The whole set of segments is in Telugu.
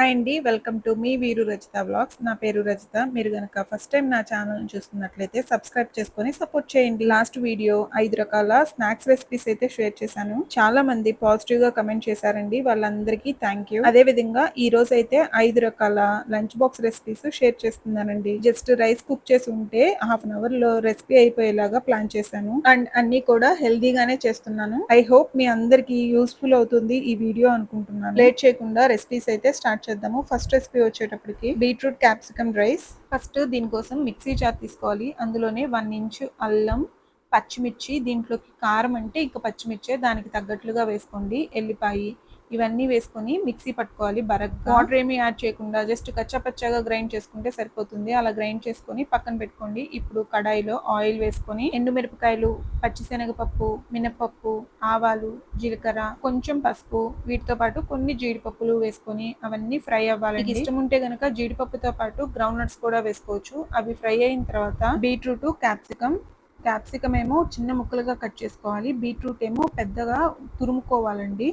హాయ్ అండి వెల్కమ్ టు మీ వీరు రచిత బ్లాగ్స్ నా పేరు రచిత. మీరు గనక ఫస్ట్ టైం నా ఛానల్ చూస్తున్నట్లయితే సబ్స్క్రైబ్ చేసుకొని సపోర్ట్ చేయండి. లాస్ట్ వీడియో ఐదు రకాల స్నాక్స్ రెసిపీస్ అయితే షేర్ చేశాను. చాలా మంది పాజిటివ్గా కమెంట్ చేశారండి. వాళ్ళందరికీ థ్యాంక్ యూ అదే విధంగా ఈ రోజు అయితే ఐదు రకాల లంచ్ బాక్స్ రెసిపీస్ షేర్ చేస్తున్నానండి. జస్ట్ రైస్ కుక్ చేసి ఉంటే హాఫ్ అన్ అవర్లో రెసిపీ అయిపోయేలాగా ప్లాన్ చేశాను. అండ్ అన్ని కూడా హెల్దీగానే చేస్తున్నాను. ఐ హోప్ మీ అందరికి యూస్ఫుల్ అవుతుంది ఈ వీడియో అనుకుంటున్నాను. లేట్ చేయకుండా రెసిపీస్ అయితే స్టార్ట్ చేద్దాము. ఫస్ట్ రెసిపీ వచ్చేటప్పటికి బీట్రూట్ క్యాప్సికమ్ రైస్. ఫస్ట్ దీనికోసం మిక్సీ జార్ తీసుకోవాలి. అందులోనే వన్ ఇంచ్ అల్లం పచ్చిమిర్చి దీంట్లోకి కారం అంటే ఇంకా పచ్చిమిర్చే. దానికి తగ్గట్లుగా వేసుకోండి. ఎల్లిపాయి ఇవన్నీ వేసుకొని మిక్సీ పట్టుకోవాలి బరగ్గా. వాటర్ ఏమి యాడ్ చేయకుండా జస్ట్ కచ్చాపచ్చాగా గ్రైండ్ చేసుకుంటే సరిపోతుంది. అలా గ్రైండ్ చేసుకొని పక్కన పెట్టుకోండి. ఇప్పుడు కడాయిలో ఆయిల్ వేసుకొని ఎండుమిరపకాయలు పచ్చిశనగపప్పు మినపప్పు ఆవాలు జీలకర్ర కొంచెం పసుపు వీటితో పాటు కొన్ని జీడిపప్పులు వేసుకొని అవన్నీ ఫ్రై అవ్వాలి ఇష్టం ఉంటే గనక జీడిపప్పుతో పాటు గ్రౌండ్ నట్స్ కూడా వేసుకోవచ్చు. అవి ఫ్రై అయిన తర్వాత బీట్రూట్ క్యాప్సికమ్. క్యాప్సికమ్ ఏమో చిన్న ముక్కలుగా కట్ చేసుకోవాలి. బీట్రూట్ ఏమో పెద్దగా తురుముకోవాలండి.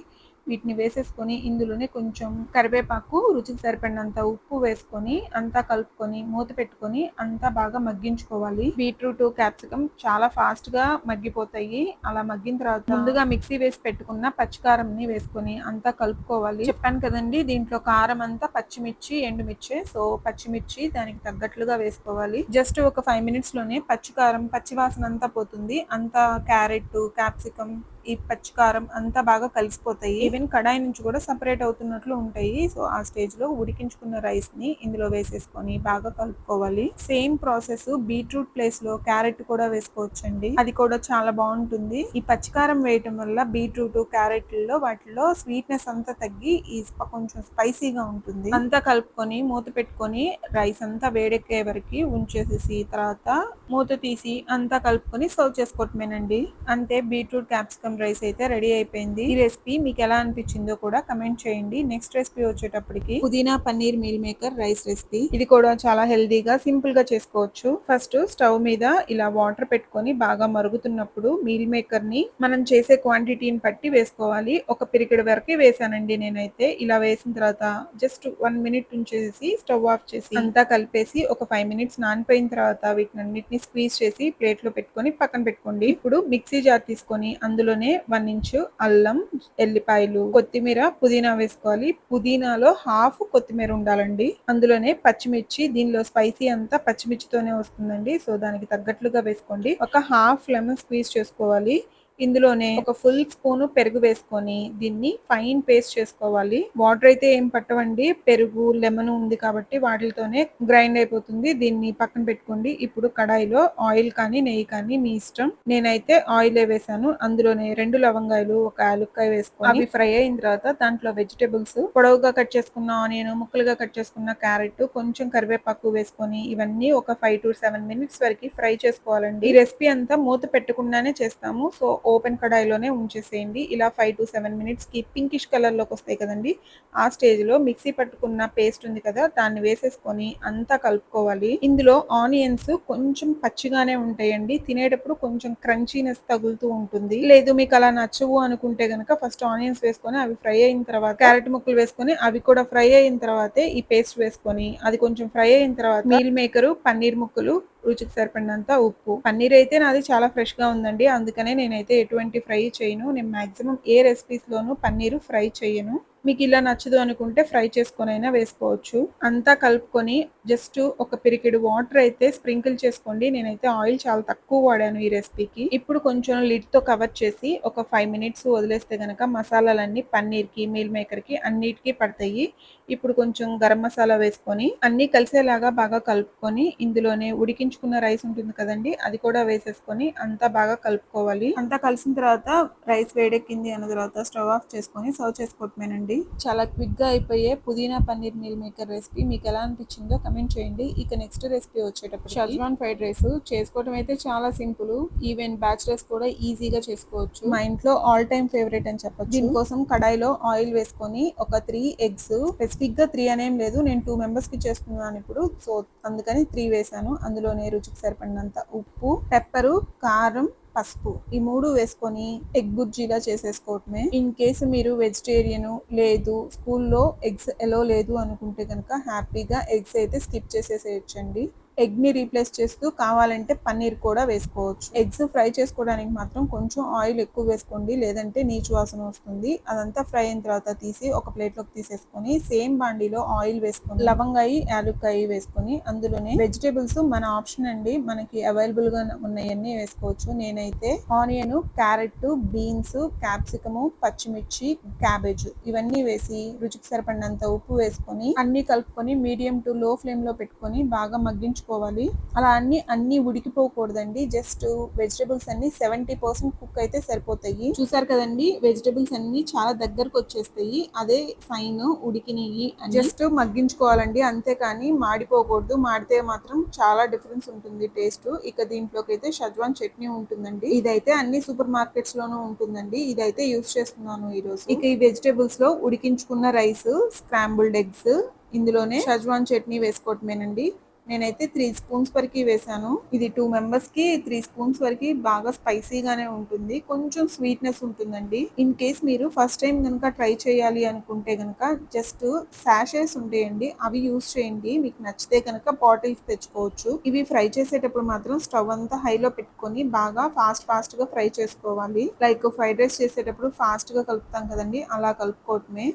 వీటిని వేసేసుకొని ఇందులోనే కొంచెం కరివేపాకు రుచికి సరిపడినంత ఉప్పు వేసుకొని అంతా కలుపుకొని మూత పెట్టుకొని అంతా బాగా మగ్గించుకోవాలి. బీట్రూట్ క్యాప్సికమ్ చాలా ఫాస్ట్గా మగ్గిపోతాయి. అలా మగ్గిన తర్వాత ముందుగా మిక్సీ వేసి పెట్టుకున్న పచ్చికారం ని వేసుకొని అంతా కలుపుకోవాలి. చెప్పాను కదండి దీంట్లో కారం అంతా పచ్చిమిర్చి ఎండుమిర్చి. సో పచ్చిమిర్చి దానికి తగ్గట్లుగా వేసుకోవాలి. జస్ట్ ఒక ఫైవ్ మినిట్స్లోనే పచ్చికారం పచ్చివాసన అంతా పోతుంది. అంతా క్యారెట్ క్యాప్సికమ్ ఈ పచ్చికారం అంతా బాగా కలిసిపోతాయి. ఈవెన్ కడాయి నుంచి కూడా సపరేట్ అవుతున్నట్లు ఉంటాయి. సో ఆ స్టేజ్లో ఉడికించుకున్న రైస్ని ఇందులో వేసేసుకొని బాగా కలుపుకోవాలి. సేమ్ ప్రాసెస్ బీట్రూట్ ప్లేస్లో క్యారెట్ కూడా వేసుకోవచ్చండి. అది కూడా చాలా బాగుంటుంది. ఈ పచ్చికారం వేయటం వల్ల బీట్రూట్ క్యారెట్లో వాటిలో స్వీట్నెస్ అంతా తగ్గి ఈ కొంచెం స్పైసీగా ఉంటుంది. అంతా కలుపుకొని మూత పెట్టుకొని రైస్ అంతా వేడెక్కే వరకు ఉంచేసేసి తర్వాత మూత తీసి అంతా కలుపుకొని సర్వ్ చేసుకోవటమేనండి. అంతే బీట్రూట్ క్యాప్సికమ్ రైస్ అయితే రెడీ అయిపోయింది. ఈ రెసిపీ మీకు ఎలా అనిపించిందో కూడా కమెంట్ చేయండి. నెక్స్ట్ రెసిపీ వచ్చేటప్పటికి పుదీనా paneer meal maker rice recipe. ఇది కూడా చాలా హెల్దీగా సింపుల్గా చేసుకోవచ్చు. ఫస్ట్ స్టవ్ మీద ఇలా వాటర్ పెట్టుకొని బాగా మరుగుతున్నప్పుడు మీల్ మేకర్ని మనం చేసే క్వాంటిటీని బట్టి వేసుకోవాలి. ఒక పిరికిడి వరకే వేసానండి నేనైతే. ఇలా వేసిన తర్వాత జస్ట్ వన్ మినిట్ ఉంచేసి స్టవ్ ఆఫ్ చేసి అంతా కలిపేసి ఒక ఫైవ్ మినిట్స్ నానిపోయిన తర్వాత వీటిని అన్నిటిని స్క్వీజ్ చేసి ప్లేట్లో పెట్టుకొని పక్కన పెట్టుకోండి. ఇప్పుడు మిక్సీ జార్ తీసుకొని అందులోనే వన్ ఇంచు అల్లం ఎల్లిపాయలు కొత్తిమీర పుదీనా వేసుకోవాలి. పుదీనాలో హాఫ్ కొత్తిమీర ఉండాలండి. అందులోనే పచ్చిమిర్చి దీనిలో స్పైసీ అంతా పచ్చిమిర్చితోనే వస్తుందండి. సో దానికి తగ్గట్లుగా వేసుకోండి. ఒక హాఫ్ లెమన్ స్క్వీజ్ చేసుకోవాలి. ఇందులోనే ఒక ఫుల్ స్పూన్ పెరుగు వేసుకొని దీన్ని ఫైన్ పేస్ట్ చేసుకోవాలి. వాటర్ అయితే ఏం పట్టవండి పెరుగు లెమన్ ఉంది కాబట్టి వాటితోనే గ్రైండ్ అయిపోతుంది. దీన్ని పక్కన పెట్టుకోండి. ఇప్పుడు కడాయిలో ఆయిల్ కానీ నెయ్యి కానీ మీ ఇష్టం. నేనైతే ఆయిల్ వేసాను. అందులోనే రెండు లవంగాయలు ఒక యాలుక్కాయ వేసుకొని అవి ఫ్రై అయిన తర్వాత దాంట్లో వెజిటేబుల్స్ పొడవుగా కట్ చేసుకున్న ఆనియన్ ముక్కలుగా కట్ చేసుకున్న క్యారెట్ కొంచెం కరివేపాకు వేసుకొని ఇవన్నీ ఒక ఫైవ్ టు సెవెన్ మినిట్స్ వరకు ఫ్రై చేసుకోవాలండి. ఈ రెసిపీ అంతా మూత పెట్టకుండానే చేస్తాము. సో ఓపెన్ కడాయిలోనే ఉంచేసేయండి. ఇలా ఫైవ్ టు సెవెన్ మినిట్స్కి పింకిష్ కలర్లోకి వస్తాయి కదండి. ఆ స్టేజ్లో మిక్సీ పట్టుకున్న పేస్ట్ ఉంది కదా దాన్ని వేసేసుకొని అంతా కలుపుకోవాలి. ఇందులో ఆనియన్స్ కొంచెం పచ్చిగానే ఉంటాయండి. తినేటప్పుడు కొంచెం క్రంచీనెస్ తగులుతూ ఉంటుంది. లేదు మీకు అలా నచ్చవు అనుకుంటే గనక ఫస్ట్ ఆనియన్స్ వేసుకొని అవి ఫ్రై అయిన తర్వాత క్యారెట్ ముక్కలు వేసుకొని అవి కూడా ఫ్రై అయిన తర్వాతే ఈ పేస్ట్ వేసుకొని అది కొంచెం ఫ్రై అయిన తర్వాత మీల్ మేకర్ పన్నీర్ ముక్కలు రుచికి సరిపడినంత ఉప్పు. పన్నీర్ అయితే నాది చాలా ఫ్రెష్గా ఉందండి. అందుకనే నేనైతే ఎటువంటి ఫ్రై చేయను. నేను మాక్సిమం ఏ రెసిపీస్ లోనూ పన్నీర్ ఫ్రై చేయను. మీకు ఇలా నచ్చదు అనుకుంటే ఫ్రై చేసుకొని అయినా వేసుకోవచ్చు. అంతా కలుపుకొని జస్ట్ ఒక పిరికిడు వాటర్ అయితే స్ప్రింకిల్ చేసుకోండి. నేనైతే ఆయిల్ చాలా తక్కువ వాడాను ఈ రెసిపీకి. ఇప్పుడు కొంచెం లిడ్తో కవర్ చేసి ఒక ఫైవ్ మినిట్స్ వదిలేస్తే గనక మసాలాలన్నీ పన్నీర్కి మీల్ మేకర్కి అన్నిటికీ పడతాయి. ఇప్పుడు కొంచెం గరం మసాలా వేసుకొని అన్ని కలిసేలాగా బాగా కలుపుకొని ఇందులోనే ఉడికించుకున్న రైస్ ఉంటుంది కదండి అది కూడా వేసేసుకొని అంతా బాగా కలుపుకోవాలి. అంతా కలిసిన తర్వాత రైస్ వేడెక్కింది అన్న తర్వాత స్టవ్ ఆఫ్ చేసుకొని సర్వ్ చేసుకోవటమేనండి. చాలా క్విక్గా అయిపోయే పుదీనా పన్నీర్ మీల్ మేకర్ రెసిపీ మీకు ఎలా అనిపించిందో కమెంట్ చేయండి. ఇక నెక్స్ట్ రెసిపీ వచ్చేటప్పుడు షజ్వాన్ ఫ్రైడ్ రైస్. చేసుకోవడం అయితే చాలా సింపుల్. ఈవెన్ బ్యాచిలర్స్ కూడా ఈజీగా చేసుకోవచ్చు. మా ఇంట్లో ఆల్ టైమ్ ఫేవరెట్ అని చెప్పొచ్చు. దీనికోసం కడాయిలో ఆయిల్ వేసుకొని ఒక త్రీ ఎగ్స్ స్పెసిఫిక్గా త్రీ అనేం లేదు. నేను టూ మెంబర్స్కి చేస్తున్నాను ఇప్పుడు. సో అందుకని త్రీ వేసాను. అందులోనే రుచికి సరిపడినంత ఉప్పు పెప్పరు కారం పసుపు. ఈ మూడు వేసుకొని ఎగ్ బుర్జీలా చేసేసుకోవటమే. ఇన్ కేసు మీరు వెజిటేరియన్ లేదు స్కూల్లో ఎగ్స్ ఎలో లేదు అనుకుంటే కనుక హ్యాపీగా ఎగ్స్ అయితే స్కిప్ చేసేసేయచ్చండి. ఎగ్ని రీప్లేస్ చేస్తూ కావాలంటే పన్నీర్ కూడా వేసుకోవచ్చు. ఎగ్స్ ఫ్రై చేసుకోవడానికి మాత్రం కొంచెం ఆయిల్ ఎక్కువ వేసుకోండి లేదంటే నీచు వాసన వస్తుంది. అదంతా ఫ్రై అయిన తర్వాత తీసి ఒక ప్లేట్లోకి తీసేసుకొని సేమ్ బాండీలో ఆయిల్ వేసుకొని లవంగాయి యాలుక్కాయి వేసుకొని అందులోనే వెజిటేబుల్స్ మన ఆప్షన్ అండి. మనకి అవైలబుల్గా ఉన్నాయన్నీ వేసుకోవచ్చు. నేనైతే ఆనియన్ క్యారెట్ బీన్స్ క్యాప్సికము పచ్చిమిర్చి క్యాబేజ్ ఇవన్నీ వేసి రుచికి సరిపడినంత ఉప్పు వేసుకొని అన్ని కలుపుకొని మీడియం టు లో ఫ్లేమ్లో పెట్టుకొని బాగా మగ్గించు చేసుకోవాలి అలా అన్ని అన్ని ఉడికిపోకూడదండి. జస్ట్ వెజిటబుల్స్ అన్ని సెవెంటీ పర్సెంట్ కుక్ అయితే సరిపోతాయి. చూసారు కదండి వెజిటబుల్స్ అన్ని చాలా దగ్గరకు వచ్చేస్తాయి. అదే సైన్ ఉడికినాయి జస్ట్ మగ్గించుకోవాలండి. అంతేకాని మాడిపోకూడదు. మాడితే మాత్రం చాలా డిఫరెన్స్ ఉంటుంది టేస్ట్. ఇక దీంట్లోకి అయితే షజ్వాన్ చట్నీ ఉంటుందండి. ఇదైతే అన్ని సూపర్ మార్కెట్స్ లోనూ ఉంటుందండి. ఇదైతే యూస్ చేస్తున్నాను ఈ రోజు ఇక ఈ వెజిటేబుల్స్లో ఉడికించుకున్న రైస్ స్క్రాంబుల్డ్ ఎగ్స్ ఇందులోనే షజ్వాన్ చట్నీ వేసుకోవటమేనండి. నేనైతే త్రీ స్పూన్స్ వరకు వేసాను. ఇది టూ మెంబర్స్కి త్రీ స్పూన్స్ వరకు బాగా స్పైసీగానే ఉంటుంది. కొంచెం స్వీట్నెస్ ఉంటుందండి. ఇన్ కేస్ మీరు ఫస్ట్ టైం కనుక ట్రై చేయాలి అనుకుంటే కనుక జస్ట్ శాషెస్ ఉంటాయండి. అవి యూస్ చేయండి. మీకు నచ్చితే కనుక బాటిల్స్ తెచ్చుకోవచ్చు. ఇవి ఫ్రై చేసేటప్పుడు మాత్రం స్టవ్ అంతా హైలో పెట్టుకొని బాగా ఫాస్ట్ ఫాస్ట్గా ఫ్రై చేసుకోవాలి. లైక్ ఫ్రైడ్ రైస్ చేసేటప్పుడు ఫాస్ట్గా కలుపుతాం కదండి. అలా కలుపుకోవటమే.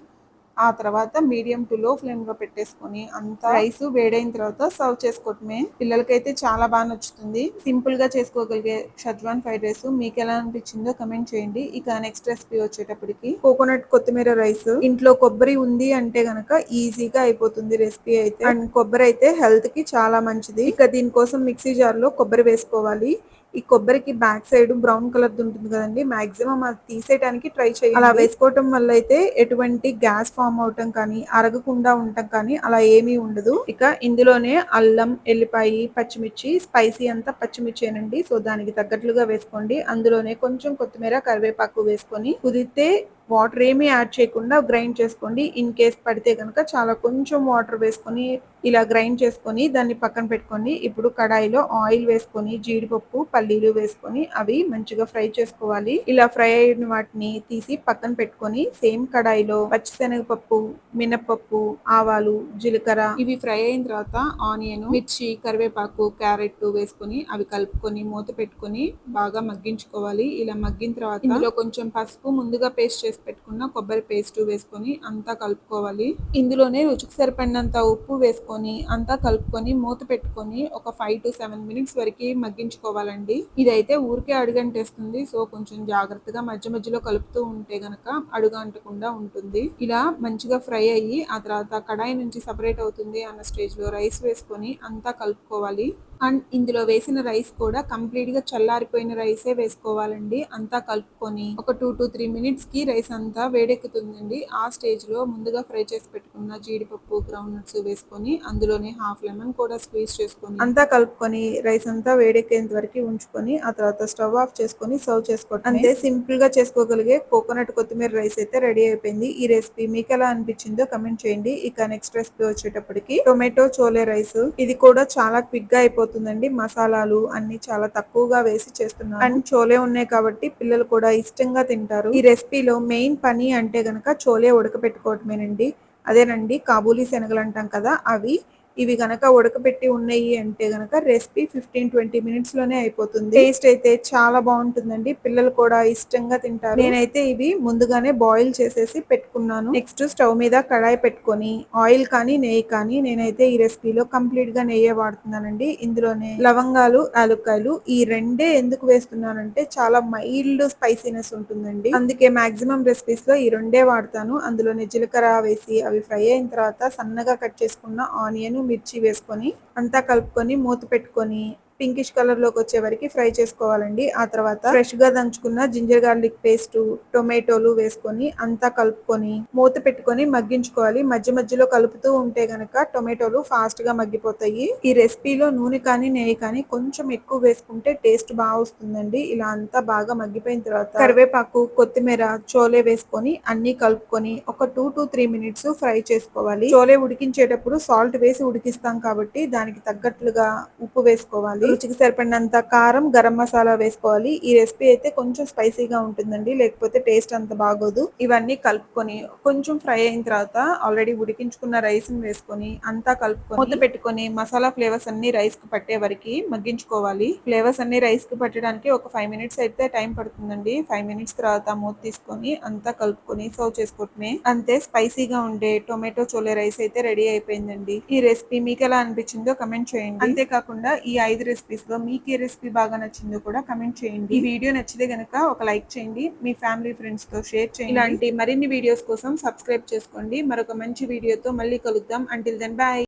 ఆ తర్వాత మీడియం టు లో ఫ్లేమ్లో పెట్టేసుకొని అంతా రైస్ వేడైన తర్వాత సర్వ్ చేసుకోవటమే. పిల్లలకైతే చాలా బాగా నచ్చుతుంది. సింపుల్గా చేసుకోగలిగే షజ్వాన్ ఫ్రైడ్ రైస్ మీకు ఎలా అనిపించిందో కమెంట్ చేయండి. ఇక నెక్స్ట్ రెసిపీ వచ్చేటప్పటికి కోకోనట్ కొత్తిమీర రైస్. ఇంట్లో కొబ్బరి ఉంది అంటే గనక ఈజీగా అయిపోతుంది రెసిపీ అయితే. అండ్ కొబ్బరి అయితే హెల్త్కి చాలా మంచిది. ఇక దీనికోసం మిక్సీ జార్లో కొబ్బరి వేసుకోవాలి. ఈ కొబ్బరికి బ్యాక్ సైడ్ బ్రౌన్ కలర్ ఉంటుంది కదండి మాక్సిమం అది తీసేయడానికి ట్రై చేయాలి అలా వేసుకోవటం వల్ల అయితే ఎటువంటి గ్యాస్ ఫామ్ అవటం కానీ అరగకుండా ఉండటం కానీ అలా ఏమీ ఉండదు. ఇక ఇందులోనే అల్లం ఎల్లిపాయ పచ్చిమిర్చి స్పైసీ అంతా పచ్చిమిర్చేనండి. సో దానికి తగ్గట్లుగా వేసుకోండి. అందులోనే కొంచెం కొత్తిమీర కరివేపాకు వేసుకొని కుదిరితే వాటర్ ఏమీ యాడ్ చేయకుండా గ్రైండ్ చేసుకోండి. ఇన్ కేస్ పడితే కనుక చాలా కొంచెం వాటర్ వేసుకొని ఇలా గ్రైండ్ చేసుకొని దాన్ని పక్కన పెట్టుకోండి. ఇప్పుడు కడాయిలో ఆయిల్ వేసుకొని జీడిపప్పు పల్లీలు వేసుకొని అవి మంచిగా ఫ్రై చేసుకోవాలి. ఇలా ఫ్రై అయిన వాటిని తీసి పక్కన పెట్టుకొని సేమ్ కడాయిలో పచ్చిశనగపప్పు మినపప్పు ఆవాలు జీలకర్ర ఇవి ఫ్రై అయిన తర్వాత ఆనియన్ మిర్చి కరివేపాకు క్యారెట్ వేసుకొని అవి కలుపుకొని మూత పెట్టుకొని బాగా మగ్గించుకోవాలి. ఇలా మగ్గిన తర్వాత ఇందులో కొంచెం పసుపు ముందుగా పేస్ట్ చేసి పెట్టుకున్న కొబ్బరి పేస్ట్ వేసుకొని అంతా కలుపుకోవాలి. ఇందులోనే రుచికి సరిపడినంత ఉప్పు వేసుకొని అంతా కలుపుకొని మూత పెట్టుకొని ఒక ఫైవ్ టు సెవెన్ మినిట్స్ వరకు మగ్గించుకోవాలండి. ఇదైతే ఊరికే అడుగంటేస్తుంది. సో కొంచెం జాగ్రత్తగా మధ్య మధ్యలో కలుపుతూ ఉంటే గనక అడుగు అంటకుండా ఉంటుంది. ఇలా మంచిగా ఫ్రై అయ్యి ఆ తర్వాత కడాయి నుంచి సపరేట్ అవుతుంది అన్న స్టేజ్లో రైస్ వేసుకొని అంతా కలుపుకోవాలి. అండ్ ఇందులో వేసిన రైస్ కూడా కంప్లీట్గా చల్లారిపోయిన రైసే వేసుకోవాలండి. అంతా కలుపుకొని ఒక టూ టు త్రీ మినిట్స్కి రైస్ అంతా వేడెక్కుతుందండి. ఆ స్టేజ్లో ముందుగా ఫ్రై చేసి పెట్టుకున్న జీడిపప్పు గ్రౌండ్ నట్స్ వేసుకొని అందులోనే హాఫ్ లెమన్ కూడా స్క్వీజ్ చేసుకొని అంతా కలుపుకొని రైస్ అంతా వేడెక్కేంత వరకు ఉంచుకొని ఆ తర్వాత స్టవ్ ఆఫ్ చేసుకొని సర్వ్ చేసుకోవడం. అంతే సింపుల్గా చేసుకోగలిగే కోకోనట్ కొత్తిమీర రైస్ అయితే రెడీ అయిపోయింది. ఈ రెసిపీ మీకు ఎలా అనిపించిందో కమెంట్ చేయండి. ఇక నెక్స్ట్ రెసిపీ వచ్చేటప్పటికి టొమాటో చోలే రైస్. ఇది కూడా చాలా క్విక్గా అయిపోతుందండి మసాలాలు అన్ని చాలా తక్కువగా వేసి చేస్తున్నాను. అండ్ చోలే ఉన్నాయి కాబట్టి పిల్లలు కూడా ఇష్టంగా తింటారు. ఈ రెసిపీలో మెయిన్ పని అంటే గనక చోలే ఉడకపెట్టుకోవటమేనండి. అదేనండి కాబూలీ శనగలు అంటాం కదా అవి ఇవి గనక ఉడకబెట్టి ఉన్నాయి అంటే గనక రెసిపీ ఫిఫ్టీన్ ట్వంటీ మినిట్స్లోనే అయిపోతుంది. టేస్ట్ అయితే చాలా బాగుంటుందండి. పిల్లలు కూడా ఇష్టంగా తింటారు. నేనైతే ఇవి ముందుగానే బాయిల్ చేసేసి పెట్టుకున్నాను. నెక్స్ట్ స్టవ్ మీద కడాయి పెట్టుకొని ఆయిల్ కానీ నెయ్యి కానీ నేనైతే ఈ రెసిపీలో కంప్లీట్గా నెయ్యే వాడుతున్నానండి. ఇందులోనే లవంగాలు యాలుక్కాయలు ఈ రెండే ఎందుకు వేస్తున్నానంటే చాలా మైల్డ్ స్పైసీనెస్ ఉంటుందండి. అందుకే మాక్సిమం రెసిపీస్లో ఈ రెండే వాడతాను. అందులోనే జీలకర్ర వేసి అవి ఫ్రై అయిన తర్వాత సన్నగా కట్ చేసుకున్న ఆనియన్ మిర్చి వేసుకొని అంతా కలుపుకొని మూత పెట్టుకొని పింకిష్ కలర్లోకి వచ్చే వరకు ఫ్రై చేసుకోవాలండి. ఆ తర్వాత ఫ్రెష్గా దంచుకున్న జింజర్ గార్లిక్ పేస్ట్ టొమాటోలు వేసుకొని అంతా కలుపుకొని మూత పెట్టుకొని మగ్గించుకోవాలి. మధ్య మధ్యలో కలుపుతూ ఉంటే గనక టొమాటోలు ఫాస్ట్గా మగ్గిపోతాయి. ఈ రెసిపీలో నూనె కానీ నెయ్యి కానీ కొంచెం ఎక్కువ వేసుకుంటే టేస్ట్ బాగా వస్తుందండి. ఇలా అంతా బాగా మగ్గిపోయిన తర్వాత కరివేపాకు కొత్తిమీర చోలే వేసుకొని అన్ని కలుపుకొని ఒక two to three minutes fry చేసుకోవాలి. చోలే ఉడికించేటప్పుడు సాల్ట్ వేసి ఉడికిస్తాం కాబట్టి దానికి తగ్గట్లుగా ఉప్పు వేసుకోవాలి. రుచికి సరిపడినంత కారం గరం మసాలా వేసుకోవాలి. ఈ రెసిపీ అయితే కొంచెం స్పైసీగా ఉంటుందండి లేకపోతే టేస్ట్ అంత బాగోదు. ఇవన్నీ కలుపుకొని కొంచెం ఫ్రై అయిన తర్వాత ఆల్రెడీ ఉడికించుకున్న రైస్ వేసుకొని అంతా కలుపుకొని మూత పెట్టుకొని మసాలా ఫ్లేవర్స్ అన్ని రైస్కి పట్టే వరకు మగ్గించుకోవాలి. ఫ్లేవర్స్ అన్ని రైస్కి పట్టడానికి ఒక ఫైవ్ మినిట్స్ అయితే టైం పడుతుందండి. ఫైవ్ మినిట్స్ తర్వాత మూత తీసుకొని అంతా కలుపుకొని సర్వ్ చేసుకోవటమే అంతే స్పైసీగా ఉండే టొమాటో చోలే రైస్ అయితే రెడీ అయిపోయిందండి. ఈ రెసిపీ మీకు ఎలా అనిపించిందో కమెంట్ చేయండి. అంతేకాకుండా ఈ ఐదు రెసిపీస్లో మీకు ఏ రెసిపీ బాగా నచ్చిందో కూడా కమెంట్ చేయండి. ఈ వీడియో నచ్చితే గనక ఒక లైక్ చేయండి. మీ ఫ్యామిలీ ఫ్రెండ్స్తో షేర్ చేయండి. ఇలాంటి మరిన్ని వీడియోస్ కోసం సబ్స్క్రైబ్ చేసుకోండి. మరొక మంచి వీడియోతో మళ్ళీ కలుద్దాం. Until then bye